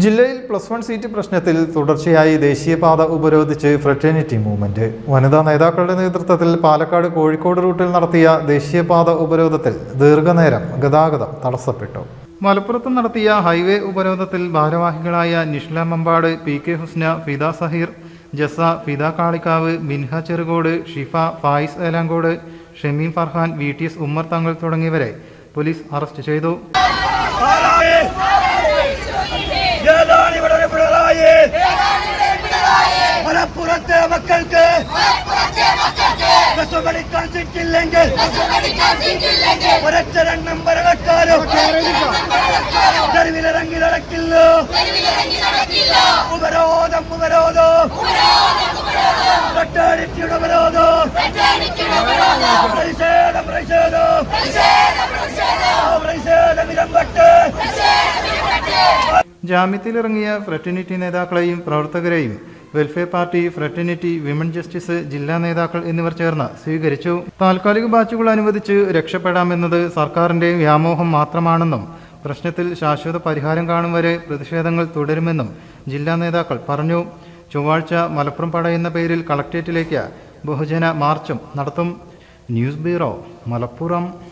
ജില്ലയിൽ plus one seat പ്രശ്നത്തിൽ തുടർച്ചയായി ദേശീയപാത ഉപരോധിച്ച് ഫ്രട്ടേണിറ്റി മൂവ്മെന്റ്. വനിതാ നേതാക്കളുടെ നേതൃത്വത്തിൽ പാലക്കാട് കോഴിക്കോട് റൂട്ടിൽ നടത്തിയ ദേശീയപാത ഉപരോധത്തിൽ ദീർഘനേരം ഗതാഗതം തടസ്സപ്പെട്ടു. മലപ്പുറത്ത് നടത്തിയ ഹൈവേ ഉപരോധത്തിൽ ഭാരവാഹികളായ Nishla Mampad P K Husna Fida Saheer Jasa Fida Kalikavu Minha Cherukode Shifa Fayis Elankode Shameem Farhan V T S Ummer Thangal തുടങ്ങിയവരെ പോലീസ് അറസ്റ്റ് ചെയ്തു. മക്കൾക്ക് ബസ് പഠിക്കാൻ സിറ്റില്ലെങ്കിൽ ഒരൊറ്റ രണ്ടും ഭരണക്കാരും തെരുവിലിറങ്ങി നടക്കില്ല. ഉപരോധം ഉപരോധം. പട്ടാളിറ്റിയുടെ ഉപരോധം. പ്രതിഷേധം പ്രതിഷേധം. ജാമ്യത്തിലിറങ്ങിയ ഫ്രറ്റിനിറ്റി നേതാക്കളെയും പ്രവർത്തകരെയും welfare party fraternity women justice ജില്ലാ നേതാക്കൾ എന്നിവർ ചേർന്ന് സ്വീകരിച്ചു. താൽക്കാലിക ബാച്ചുകൾ അനുവദിച്ച് രക്ഷപ്പെടാമെന്നത് സർക്കാരിന്റെ വ്യാമോഹം മാത്രമാണെന്നും പ്രശ്നത്തിൽ ശാശ്വത പരിഹാരം കാണും വരെ പ്രതിഷേധങ്ങൾ തുടരുമെന്നും ജില്ലാ നേതാക്കൾ പറഞ്ഞു. ചൊവ്വാഴ്ച മലപ്പുറം പട എന്ന പേരിൽ കളക്ട്രേറ്റിലേക്ക് ബഹുജന മാർച്ചും നടത്തും. News bureau Malappuram.